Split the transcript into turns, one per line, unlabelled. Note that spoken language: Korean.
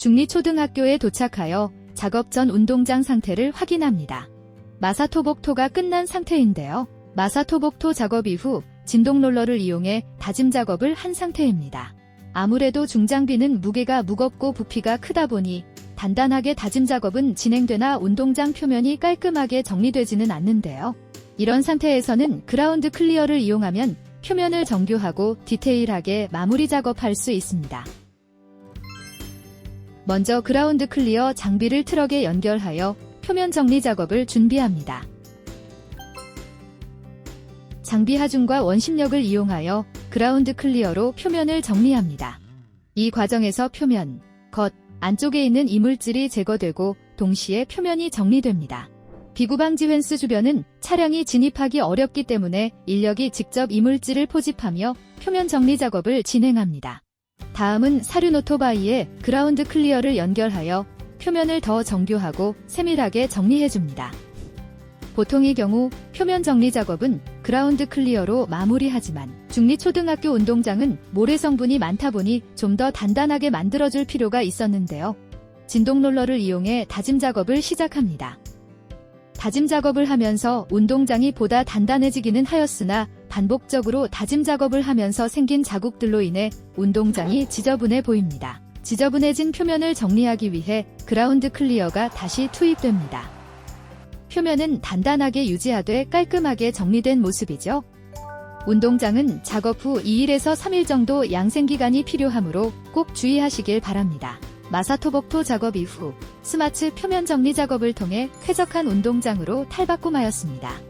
중리초등학교에 도착하여 작업 전 운동장 상태를 확인합니다. 마사토복토가 끝난 상태인데요. 마사토복토 작업 이후 진동 롤러를 이용해 다짐 작업을 한 상태입니다. 아무래도 중장비는 무게가 무겁고 부피가 크다 보니 단단하게 다짐 작업은 진행되나 운동장 표면이 깔끔하게 정리되지는 않는데요. 이런 상태에서는 그라운드 클리어를 이용하면 표면을 정교하고 디테일하게 마무리 작업할 수 있습니다. 먼저 그라운드 클리어 장비를 트럭에 연결하여 표면 정리 작업을 준비합니다. 장비 하중과 원심력을 이용하여 그라운드 클리어로 표면을 정리합니다. 이 과정에서 표면, 겉, 안쪽에 있는 이물질이 제거되고 동시에 표면이 정리됩니다. 비구방지 펜스 주변은 차량이 진입하기 어렵기 때문에 인력이 직접 이물질을 포집하며 표면 정리 작업을 진행합니다. 다음은 사륜 오토바이에 그라운드 클리어를 연결하여 표면을 더 정교하고 세밀하게 정리해줍니다. 보통의 경우 표면 정리 작업은 그라운드 클리어로 마무리하지만 중리초등학교 운동장은 모래 성분이 많다 보니 좀 더 단단하게 만들어줄 필요가 있었는데요. 진동 롤러를 이용해 다짐 작업을 시작합니다. 다짐 작업을 하면서 운동장이 보다 단단해지기는 하였으나 반복적으로 다짐 작업을 하면서 생긴 자국들로 인해 운동장이 지저분해 보입니다. 지저분해진 표면을 정리하기 위해 그라운드 클리어가 다시 투입됩니다. 표면은 단단하게 유지하되 깔끔하게 정리된 모습이죠. 운동장은 작업 후 2일에서 3일 정도 양생 기간이 필요하므로 꼭 주의하시길 바랍니다. 마사토복토 작업 이후 스마츠 표면 정리 작업을 통해 쾌적한 운동장으로 탈바꿈하였습니다.